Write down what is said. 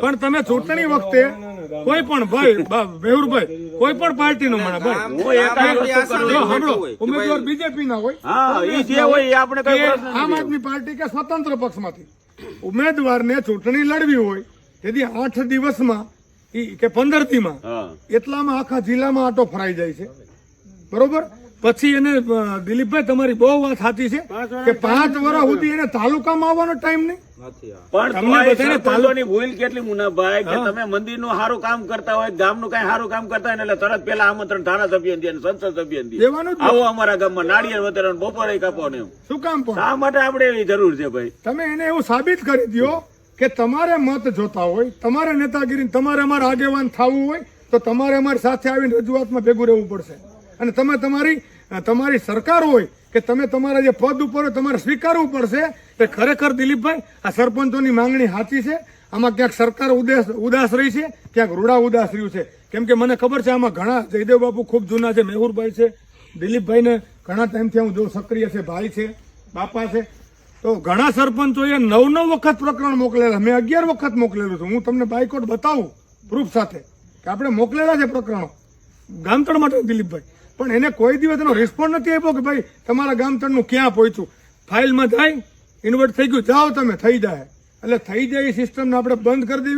પણ તમે ચૂંટણી વખતે કોઈ પણ ભાઈ મેહુરભાઈ કોઈ પણ પાર્ટી નો ભાઈ. સાંભળો ઉમેદવાર બીજેપી ના હોય. આમ આદમી પાર્ટી કે સ્વતંત્ર પક્ષમાંથી ઉમેદવારને ચૂંટણી લડવી હોય તેથી આઠ દિવસમાં ઈ કે પંદર દીમાં માં એટલામાં આખા જિલ્લામાં આટો ફરાઈ જાય છે. બરોબર? પછી એને દિલીપભાઈ તમારી બહુ વાત સાચી છે કે પાંચ વર્ષ સુધી એને તાલુકામાં આવવાનો ટાઈમ નહીં. પણ તમને બધાને ભૂલ કેટલી મુનાભાઈ કે તમે મંદિરનું સારું કામ કરતા હોય ગામનું કઈ સારું કામ કરતા હોય એટલે તરત પેલા આમંત્રણ ધારાસભ્ય દે ને સંસદ સભ્ય દે. દેવાનું આવો અમારા ગામમાં નાળિયેર વધારે બપોરે કાપો ને શું કામ શા માટે આપણે એવી જરૂર છે ભાઈ? તમે એને એવું સાબિત કરી દ્યો કે તમારે મત જોતા હોય તમારે નેતાગીરી તમારે અમારા આગેવાન થવું હોય તો તમારે અમારી સાથે આવીને રજૂઆતમાં ભેગું રહેવું પડશે. અને તમે તમારી તમારી સરકાર હોય કે તમે તમારા જે પદ ઉપર હોય, તમારે સ્વીકારવું પડશે કે ખરેખર દિલીપભાઈ, આ સરપંચોની માંગણી સાચી છે. આમાં ક્યાંક સરકાર ઉદાસ ઉદાસ રહી છે, ક્યાંક રૂડા ઉદાસ રહ્યું છે. કેમ કે મને ખબર છે, આમાં ઘણા જયદેવ બાપુ ખૂબ જૂના છે, મેહુરભાઈ છે. દિલીપભાઈને ઘણા ટાઈમથી હું જો સક્રિય છે, ભાઈ છે, બાપા છે. તો ઘણા સરપંચોએ નવ નવ વખત પ્રકરણ મોકલેલા, મેં અગિયાર વખત મોકલેલું છું. હું તમને બાયકોટ બતાવું, પ્રૂફ સાથે, કે આપણે મોકલેલા છે પ્રકરણો. ગામતળ માટે, દિલીપભાઈ. પણ એને કોઈ દિવસ એનો રિસ્પોન્ડ નથી આપ્યો કે ભાઈ, તમારા ગામ ગામતળનું ક્યાં પહોંચ્યું? ફાઇલમાં જાય ઇન્વર્ટ થઈ ગયું, જાઓ તમે, થઈ જાય. એટલે થઈ જાય એ સિસ્ટમને આપણે બંધ કરી દેવી.